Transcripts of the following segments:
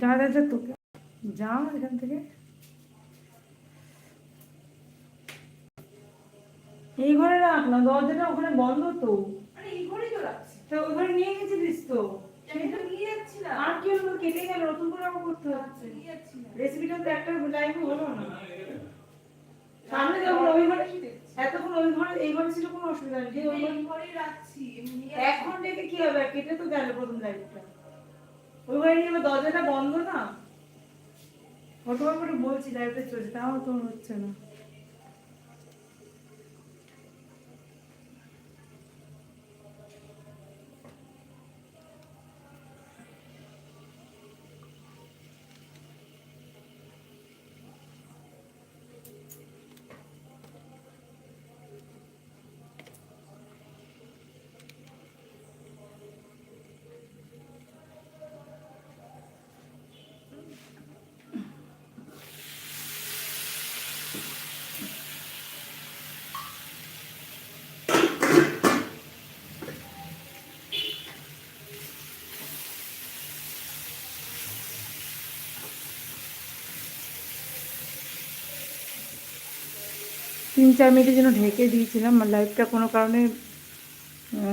যা যা যা তোকে। যা এখান থেকে। এই ঘরে রাখ না দরজাটা ওখানে বন্ধ তো। আরে এই ঘরেই তো রাখছি। তো ওই ঘরে নিয়ে গেছিলিস তো? আমি তো নিয়ে যাচ্ছি না আর কি হলো? কেটে গেল নতুন করে আবার করতে হচ্ছে নিয়ে রেসিপিটা তো একটা লাইফে হলো না। সামনে যখন ওই ঘরে এতক্ষণ ওই ঘরে এই ঘরে ছিল কোনো অসুবিধা নেই। ওই ঘরেই রাখছি এখন ডেকে কি হবে? কেটে তো গেল প্রথম লাইফটা ওই এবার দরজাটা বন্ধ না? ঘটনা করে বলছি লাইফটা চলছে তাও তো হচ্ছে না। তিন চার মিনিটের জন্য ঢেকে দিয়েছিলাম, আর লাইভটা কোনো কারণে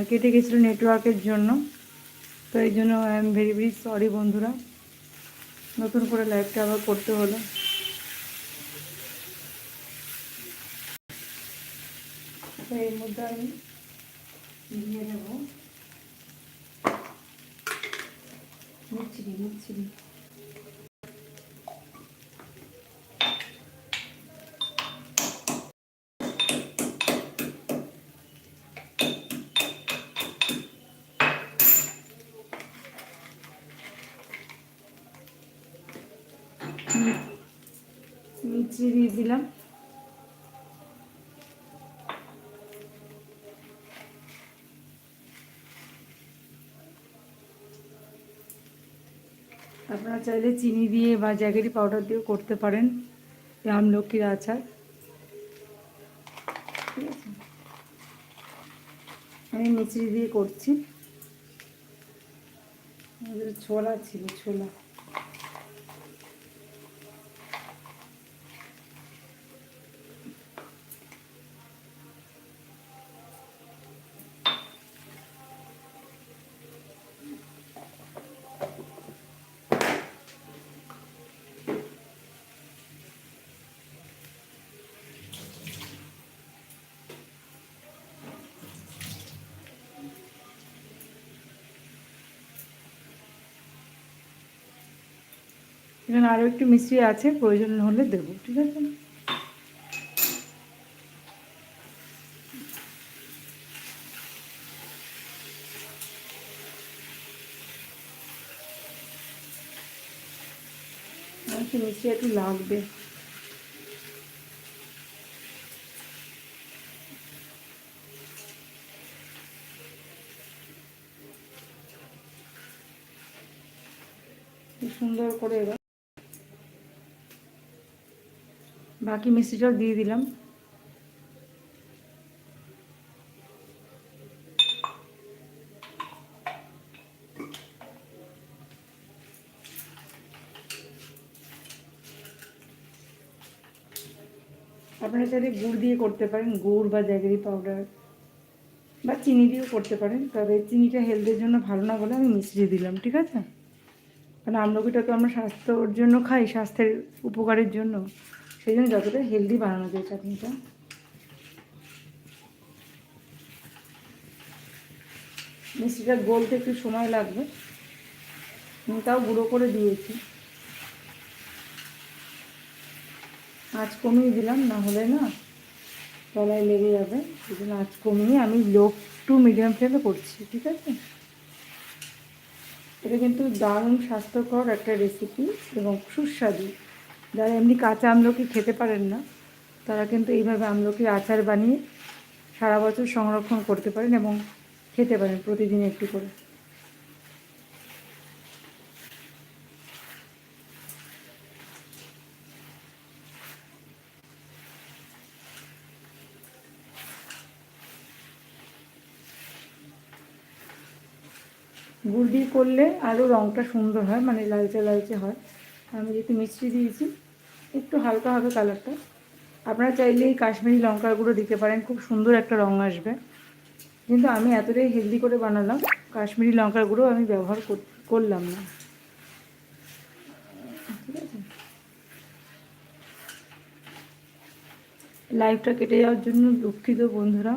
কেটে গেছিল নেটওয়ার্কের জন্য। তো এই জন্য I am very very sorry বন্ধুরা। নতুন করে লাইভটা আবার করতে হলো। তো এর মধ্যে আমি দিয়ে দেবো মিচ্ছিরি মিচ্ছিরি মিষ্টি দিয়ে দিলাম। আপনারা চাইলে চিনি দিয়ে বা জ্যাগেরি পাউডার দিয়েও করতে পারেন আমলকির আচার। ঠিক আছে? আমি মিচড়ি দিয়ে করছি। আমাদের ছোলা ছিল, ছোলা। এখানে আরও একটু মিষ্টি আছে, প্রয়োজন হলে দেবো, ঠিক আছে? মিষ্টি একটু লাগবে। সুন্দর করে এবার বাকি মিষ্টিটাও দিয়ে দিলাম। আপনারা চাইলে গুড় দিয়ে করতে পারেন, গুড় বা জ্যাগেরি পাউডার বা চিনি দিয়েও করতে পারেন, তবে চিনিটা হেলথের জন্য ভালো না বলে আমি মিষ্টি দিলাম, ঠিক আছে? কারণ আমলকিটা তো আমরা স্বাস্থ্যর জন্য খাই, স্বাস্থ্যের উপকারের জন্য। সেই জন্য যতটা হেলদি বানানো যায় চাটনিটা। মিষ্টিটা গলতে একটু সময় লাগবে। আমি তাও গুঁড়ো করে দিয়েছি। আঁচ কমিয়ে দিলাম, না হলে না তলায় লেগে যাবে। সেই জন্য আঁচ কমিয়ে আমি লো টু মিডিয়াম ফ্লেমে করছি, ঠিক আছে? এটা কিন্তু দারুণ স্বাস্থ্যকর একটা রেসিপি এবং সুস্বাদু। যারা এমনি কাঁচা আমলকি খেতে পারেন না, তারা কিন্তু এইভাবে আমলকির আচার বানিয়ে সারা বছর সংরক্ষণ করতে পারেন এবং খেতে পারেন প্রতিদিন একটু করে। গুড় করলে আরও রঙটা সুন্দর হয় মানে লালচে লালচে হয়। আমি যেহেতু মিষ্টি দিয়েছি, একটু হালকা হবে কালারটা। আপনারা চাইলে এই কাশ্মীরি লঙ্কার গুঁড়ো দিতে পারেন, খুব সুন্দর একটা রঙ আসবে। কিন্তু আমি এতটাই হেলদি করে বানালাম, কাশ্মীরি লঙ্কার গুঁড়ো আমি ব্যবহার কর- করলাম না। ঠিক আছে? লাইফটা কেটে যাওয়ার জন্য দুঃখিত বন্ধুরা।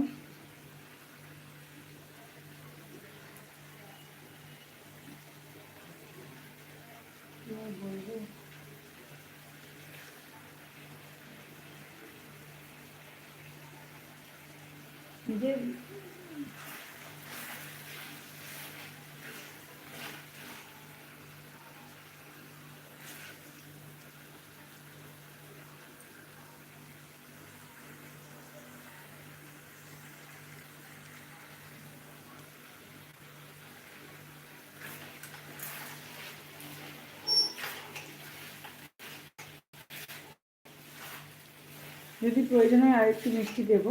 যদি প্রয়োজন হয় আর একটু মিষ্টি দেবো।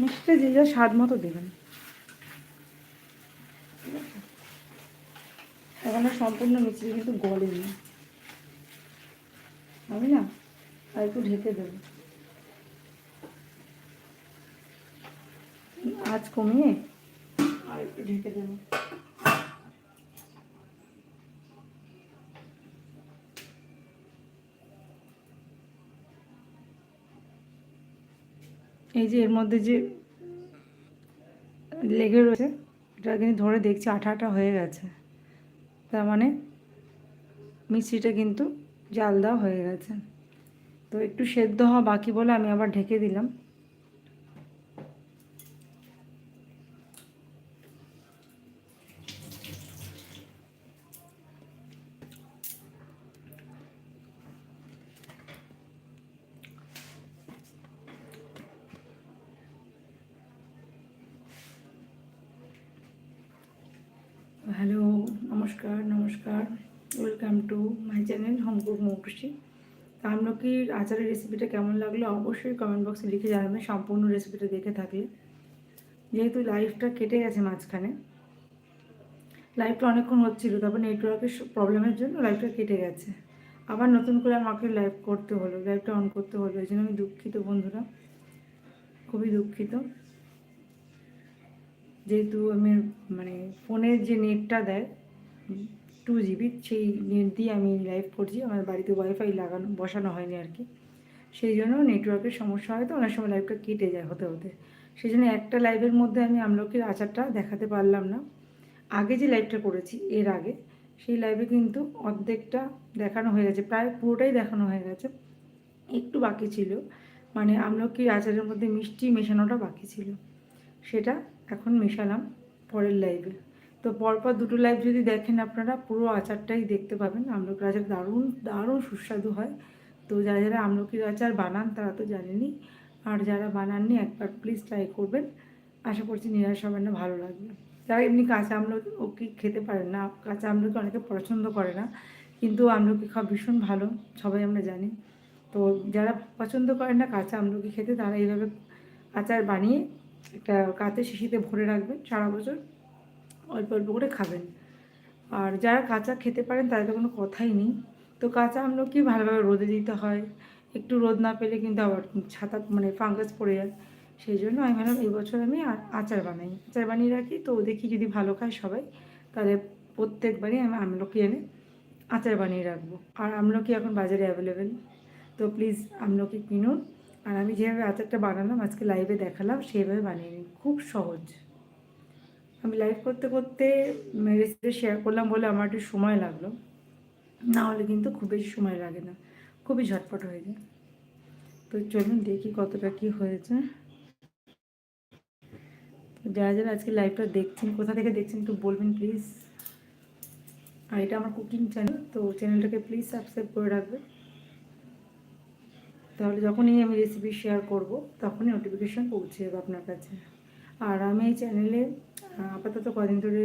মিষ্টিটা যে যা স্বাদ মতো দেবেন। এখনও সম্পূর্ণ মিষ্টি, কিন্তু গলেনি আমি না আর একটু ঢেকে দেবো। আজ কমিয়ে আর একটু ঢেকে দেবো। এই যে এর মধ্যে যে লেগে রয়েছে, এটা কিন্তু ধরে দেখছি আঠা আঠা হয়ে গেছে। তার মানে মিষ্টিটা কিন্তু জাল দেওয়া হয়ে গেছে। তো একটু সেদ্ধ হওয়া বাকি বলে আমি আবার ঢেকে দিলাম। Welcome to my channel home cook Moutushi তা আমলকির আচারের রেসিপিটা কেমন লাগল? অবশ্যই কমেন্ট বক্সে লিখে জানাবেন, সম্পূর্ণ রেসিপিটা দেখে থাকলে। যেহেতু লাইফটা কেটে গেছে মাঝখানে লাইভটা অনেকক্ষণ হচ্ছিল, তারপর নেটওয়ার্কের প্রবলেমের জন্য লাইভটা কেটে গেছে। আবার নতুন করে আমাকে লাইভ করতে হলো লাইভটা অন করতে হলো, এই জন্য আমি দুঃখিত বন্ধুরা, খুবই দুঃখিত। যেহেতু আমি মানে ফোনের যে নেটটা দেয় টু জিবি সেই নেট দিয়ে আমি লাইভ করছি আমার বাড়িতে ওয়াইফাই লাগানো, বসানো হয়নি আর কি। সেই জন্য নেটওয়ার্কের সমস্যা হয় তো অনেক সময় লাইভটা কেটে যায় হতে হতে। সেই জন্য একটা লাইভের মধ্যে আমি আমলকির আচারটা দেখাতে পারলাম না। আগে যে লাইভটা করেছি, এর আগে, সেই লাইভে কিন্তু অর্ধেকটা দেখানো হয়ে গেছে, প্রায় পুরোটাই দেখানো হয়ে গেছে। একটু বাকি ছিল মানে আমলকির আচারের মধ্যে মিষ্টি মেশানোটা বাকি ছিল। সেটা এখন মেশালাম পরের লাইভে তো পরপর দুটো লাইভ যদি দেখেন আপনারা, পুরো আচারটাই দেখতে পাবেন। আমলকির আচার দারুণ দারুণ সুস্বাদু হয়। তো যারা যারা আমলকির আচার বানান, তারা তো জানেনই। আর যারা বানাননি, একবার প্লিজ ট্রাই করবেন। আশা করছি নিরাশ হবেন না ভালো লাগবে। যারা এমনি কাঁচা আমলকি ওকে খেতে পারেন না, কাঁচা আমলকি অনেকে পছন্দ করে না, কিন্তু আমলকি খাওয়া ভীষণ ভালো, সবাই আমরা জানি। তো যারা পছন্দ করেন না কাঁচা আমলকি খেতে, তারা এইভাবে আচার বানিয়ে একটা কাঁচা শিশিতে ভরে রাখবেন সারা বছর। অল্প অল্প করে খাবেন আর যারা কাঁচা খেতে পারেন, তাদের তো কোনো কথাই নেই। তো কাঁচা আমলকি ভালোভাবে রোদে দিতে হয়। একটু রোদ না পেলে কিন্তু আবার ছাতা মানে ফাঙ্গাস পড়ে যায়। সেই জন্য আমি ভাবলাম এই বছর আমি আচার বানাই। আচার বানিয়ে রাখি তো দেখি যদি ভালো খায় সবাই, তাহলে প্রত্যেকবারই আমি আমলকি এনে আচার বানিয়ে রাখব। আর আমলকি এখন বাজারে অ্যাভেলেবেল তো প্লিজ আমলকি কিনুন। আর আমি যেভাবে আচারটা বানালাম, আজকে লাইভে দেখালাম সেইভাবে বানিয়ে নিন। খুব সহজ। আমি লাইভ করতে করতে রেসিপি শেয়ার করলাম বলে আমার একটু সময় লাগল। না হলে কিন্তু খুব বেশি সময় লাগে না। খুবই ঝটপট হয়ে যায়। তো চলুন দেখি কতটা কি হয়েছে। যারা যারা আজকে লাইভটা দেখছেন, কোথা থেকে দেখছেন একটু বলবেন প্লিজ আর এটা আমার কুকিং চ্যানেল তো চ্যানেলটাকে প্লিজ সাবস্ক্রাইব করে রাখবেন তাহলে যখনই আমি রেসিপি শেয়ার করব, তখনই নোটিফিকেশান পৌঁছে যাবে আপনার কাছে। আর আমি এই চ্যানেলে আপাতত কদিন ধরে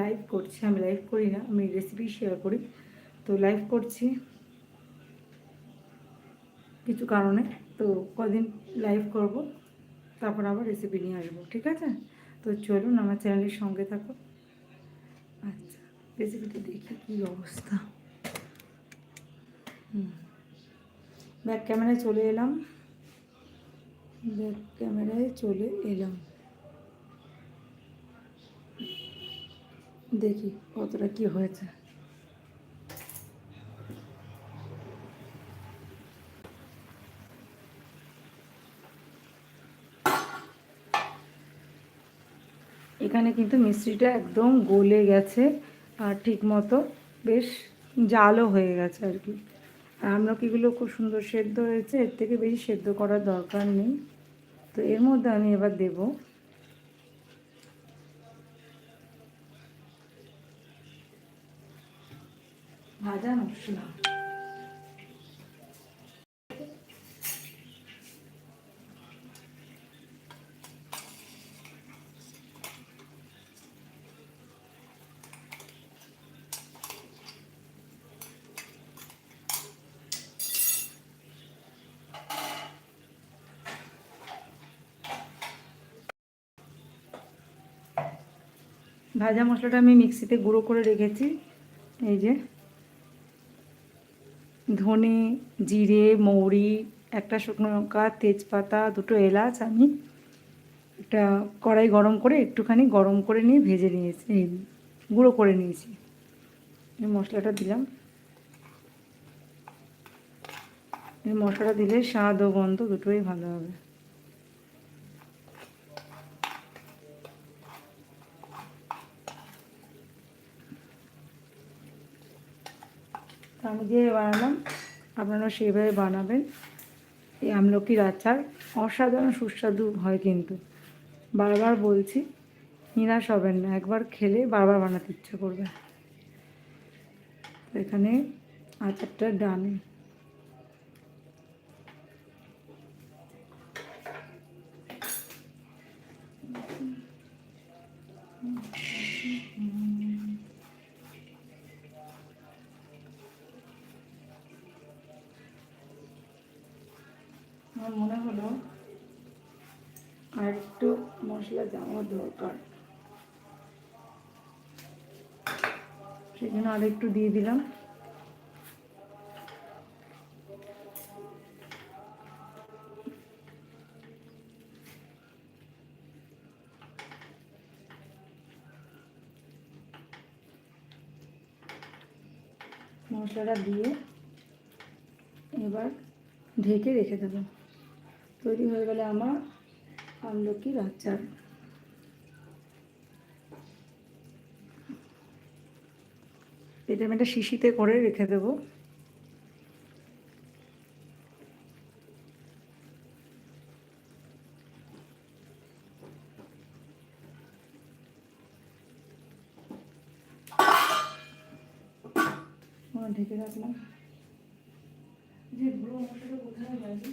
লাইভ করছি। আমি লাইভ করি না, আমি রেসিপি শেয়ার করি। তো লাইভ করছি কিছু কারণে। তো কদিন লাইভ করব, তারপর আবার রেসিপি নিয়ে আসব, ঠিক আছে? তো চলুন আমার চ্যানেলের সঙ্গে থাকো আচ্ছা রেসিপিটা দেখি কী অবস্থা। হুম। ব্যাক ক্যামেরায় চলে এলাম। ব্যাক ক্যামেরায় চলে এলাম। দেখি কতটা কি হয়েছে। এখানে কিন্তু মিষ্টিটা একদম গলে গেছে আর ঠিক মতো বেশ জালও হয়ে গেছে আর কি। আমলকিগুলো খুব সুন্দর সেদ্ধ হয়েছে, এর থেকে বেশি সেদ্ধ করার দরকার নেই। তো এর মধ্যে আমি এবার দেব। ভাজা মশলা ভাজা মশলাটা আমি মিক্সিতে গুঁড়ো করে রেখেছি। এই যে। ধনে, জিরে, মৌরি, একটা শুকনো লঙ্কা, তেজপাতা, দুটো এলাচ আমি একটা কড়াই গরম করে একটুখানি গরম করে নিয়ে ভেজে নিয়েছি গুঁড়ো করে নিয়েছি। মশলাটা দিলাম। মশলাটা দিলে স্বাদ ও গন্ধ দুটোই ভালো হবে। তো আমি যেভাবে বানালাম, আপনারা সেভাবে বানাবেন। এই আমলকির আচার অসাধারণ সুস্বাদু হয় কিন্তু। বারবার বলছি, নিরাশ হবেন না, একবার খেলে বারবার বানাতে ইচ্ছে করবে। এখানে আচারটা ডানে আমার মনে হলো আর একটু মশলা যাওয়া দরকার। সেই জন্য আর একটু দিয়ে দিলাম। মশলাটা দিয়ে এবার ঢেকে রেখে দেবো। তৈরি হয়ে গেলে আমার আমলকির আচার এটা একটা শিশিতে করে রেখে দেবো। ঢেকে রাখলাম। যে গুঁড়ো মশলাটা কোথায় যাবে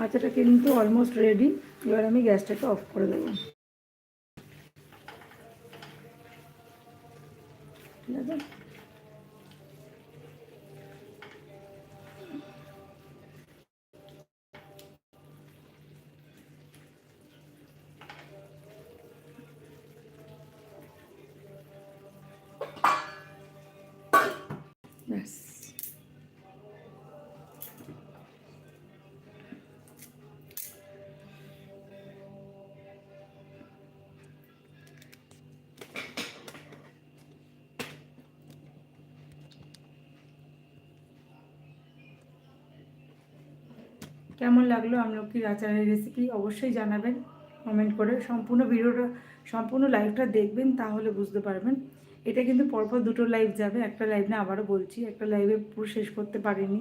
আচাটা কিন্তু অলমোস্ট রেডি এবার আমি গ্যাসটাকে অফ করে দেবো। ঠিক আছে? কেমন লাগল আমলকির আচারের রেসিপি অবশ্যই জানাবেন কমেন্ট করে সম্পূর্ণ ভিডিওটা, সম্পূর্ণ লাইভটা দেখবেন তাহলে বুঝতে পারবেন। এটা কিন্তু পরপর দুটো লাইভ যাবে, একটা লাইভ না আবারও বলছি, একটা লাইভে পুরো শেষ করতে পারিনি।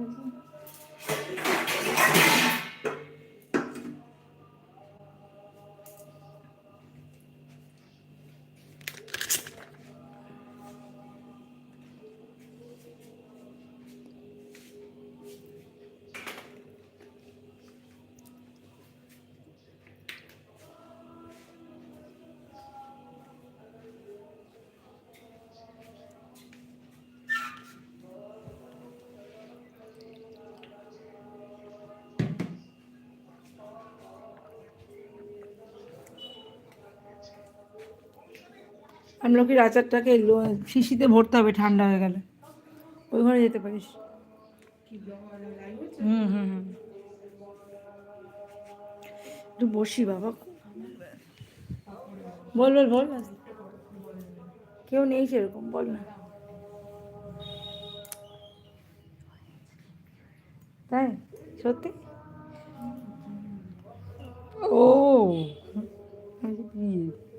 baju. আমলকির আচারটাকে শিশিতে ভরতে হবে ঠান্ডা হয়ে গেলে। ওই ঘরে যেতে পারিস। হুম হুম হুম। একটু বসি বাবা। বল বল বল। কেউ নেই সেরকম বল না। তাই? সত্যি? ও। হ্যাট।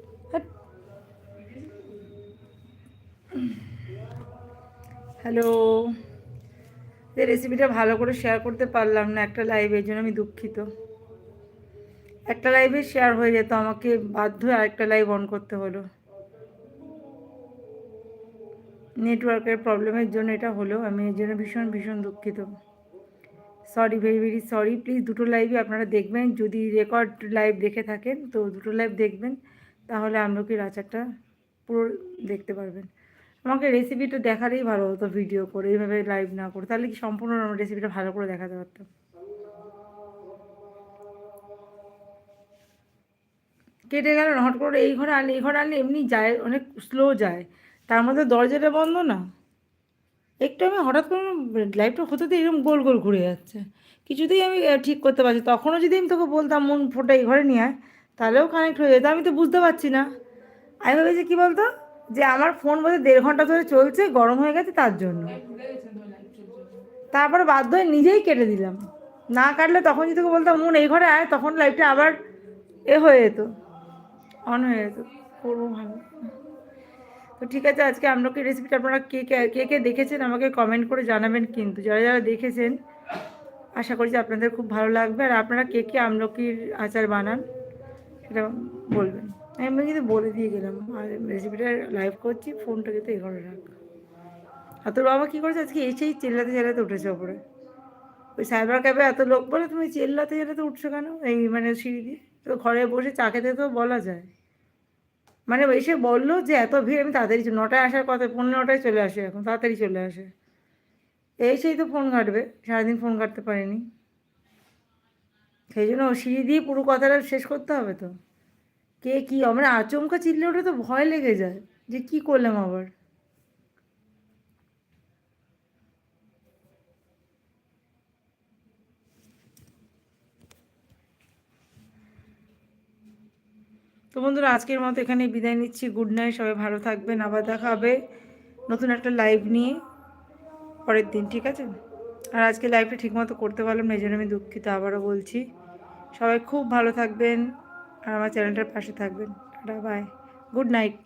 হ্যালো। এই রেসিপিটা ভালো করে শেয়ার করতে পারলাম না একটা লাইভের জন্য আমি দুঃখিত। একটা লাইভে শেয়ার হয়ে যেত, আমাকে বাধ্য আরেকটা লাইভ অন করতে হলো। নেটওয়ার্কের প্রবলেমের জন্য এটা হলো, আমি এর জন্য ভীষণ ভীষণ দুঃখিত। Sorry very very sorry please দুটো লাইভই আপনারা দেখবেন, যদি রেকর্ড লাইভ দেখে থাকেন, তো দুটো লাইভ দেখবেন, তাহলে আমলকির আচারটা পুরো দেখতে পারবেন। আমাকে রেসিপিটা দেখালেই ভালো হতো ভিডিও করে, এইভাবে লাইভ না করে। তাহলে কি সম্পূর্ণ আমার রেসিপিটা ভালো করে দেখাতে পারতাম? কেটে গেল হট করে এই ঘরে আনলে, এই ঘরে আনলে এমনি যায়, অনেক স্লো যায়। তার মধ্যে দরজাটা বন্ধ না? একটু আমি হঠাৎ করে লাইভটা হতে এরকম গোল গোল ঘুরে যাচ্ছে। কিছুতেই আমি ঠিক করতে পারছি তখনও যদি আমি তোকে বলতাম, মন ফোটা এই ঘরে নিয়ে আয় তাহলেও কানেক্ট হয়ে যেত। আমি তো বুঝতে পারছি না। আমি ভেবেছি, কী বলতো? যে আমার ফোন বোধ দেড় ঘণ্টা ধরে চলছে, গরম হয়ে গেছে তার জন্য। তারপরে বাধ্য হয়ে নিজেই কেটে দিলাম। না কাটলে তখন যদি বলতাম মন এই ঘরে আয়, তখন লাইভটা আবার এ হয়ে যেত। অন হয়ে যেত। করব ভালো। তো ঠিক আছে, আজকে আমলকি রেসিপিটা আপনারা কে কে কে কে দেখেছেন আমাকে কমেন্ট করে জানাবেন কিন্তু। যারা যারা দেখেছেন, আশা করি যে আপনাদের খুব ভালো লাগবে। আর আপনারা কে কে আমলকির আচার বানান, সেটা বলবেন। আমি কিন্তু বলে দিয়ে গেলাম, আর রেসিপিটা লাইভ করছি ফোনটা কিন্তু এ ঘরে রাখ। আর তোর বাবা কী করেছে? আজকে এসেই চেল্লাতে চেল্লাতে উঠেছে ওপরে। ওই সাইবার ক্যাবে এত লোক বলে, তুমি চেল্লাতে চেল্লাতে উঠছো কেন? এই মানে সিঁড়ি দিয়ে। তো ঘরে বসে চা খেতে তো বলা যায়। মানে এসে বলল যে, এত ভিড়, আমি তাড়াতাড়ি নটায় আসার কথা পনেরো নটায় চলে আসে এখন, তাড়াতাড়ি চলে আসে। এসেই তো ফোন ঘাটবে সারাদিন ফোন ঘাটতে পারিনি। সেই জন্য সিঁড়ি দিয়ে পুরো কথাটা শেষ করতে হবে তো? কে কী আমরা আচমকা চিল্লে ওঠে তো ভয় লেগে যায় যে কি করলাম আবার। তো বন্ধুরা, আজকের মতো এখানে বিদায় নিচ্ছি। গুড নাইট, সবাই ভালো থাকবেন, আবার দেখা হবে নতুন একটা লাইভ নিয়ে পরের দিন, ঠিক আছে? আর আজকে লাইভটা ঠিকমতো করতে পারলাম না, এই জন্য আমি দুঃখিত, আবারও বলছি। সবাই খুব ভালো থাকবেন। আর আমার চ্যানেলটার পাশে থাকবেন। Tata bye good night